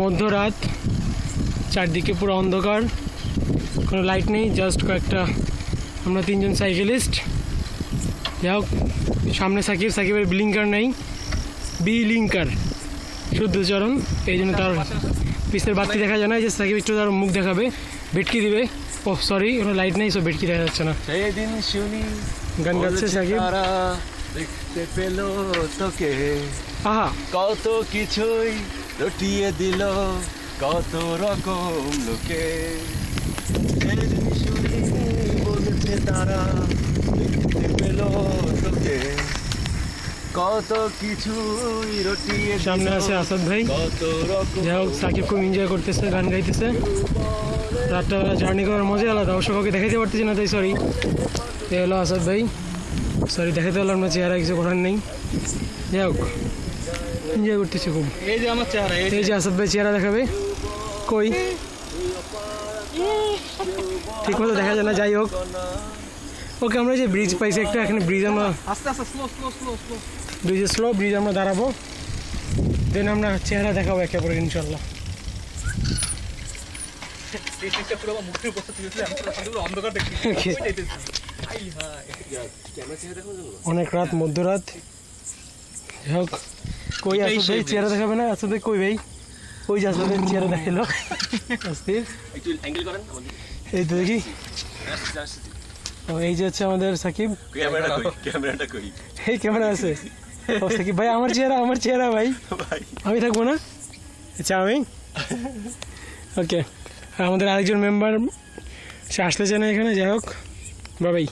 মধ্যরাত চারদিকে পুরো অন্ধকার কোনো লাইট নেই জাস্ট কয়েকটা আমরা তিনজন সাইকেলিস্ট যাই হোক সামনে সাকিব সাকিবের ব্লিঙ্কার নেই বি লিঙ্কার শুদ্ধচরণ এই জন্য তার পিসের বাতি দেখা যায় না যে সাকিব একটু তার মুখ দেখাবে ভেটকি দিবে। ও সরি কোনো লাইট নেই সো ভেটকি দেখা যাচ্ছে না। সেদিন শুনি গান গাচ্ছে সাকিব। দেখতে পেল তোকে। আহা। কত কিছুই রটিয়ে দিল কত রকম লোকে। বলছে তারা দেখতে পেল তোকে। কত কিছুই রটিয়ে সামনে আছে আসাদ ভাই। কত রকম যাই হোক সাকিব খুব এনজয় করতেছে গান গাইতেছে। রাত্রেবেলা জার্নি করার মজা আলাদা অবশ্য কাউকে দেখাতে পারতেছি না তাই সরি এ হলো আসাদ ভাই। সরি দেখাতে পারলাম না চেহারা কিছু করার নেই। যাই হোক এনজয় করতেছি খুব। এই যে আমার চেহারা এই যে। আসাদ ভাই চেহারা দেখাবে। কই? ঠিক মতো দেখা যায় না যাই হোক। ওকে আমরা যে ব্রিজ পাইছি একটা এখানে ব্রিজ আমরা আস্তে আস্তে স্লো স্লো স্লো স্লো ব্রিজে স্লো ব্রিজ আমরা দাঁড়াবো। দেন আমরা চেহারা দেখাবো একে পরে ইনশাল্লাহ অনেক রাত মধ্যরাত। যাই হোক কই আসলে সেই চেহারা দেখাবে না? আসলে কই ভাই ওই যে আসলে চেহারা দেখাল অস্থির একটু অ্যাঙ্গেল করেন আমাদের এই তো দেখি। এই যে হচ্ছে আমাদের সাকিব। ক্যামেরাটা কই? ক্যামেরাটা কই? এই ক্যামেরা আছে। ও সাকিব ভাই আমার চেহারা আমার চেহারা ভাই। ভাই। আমি থাকব না? আচ্ছা আমি? ওকে আমাদের আরেকজন মেম্বার সে আসতে চায় না এখানে যাই হোক। বাবাই।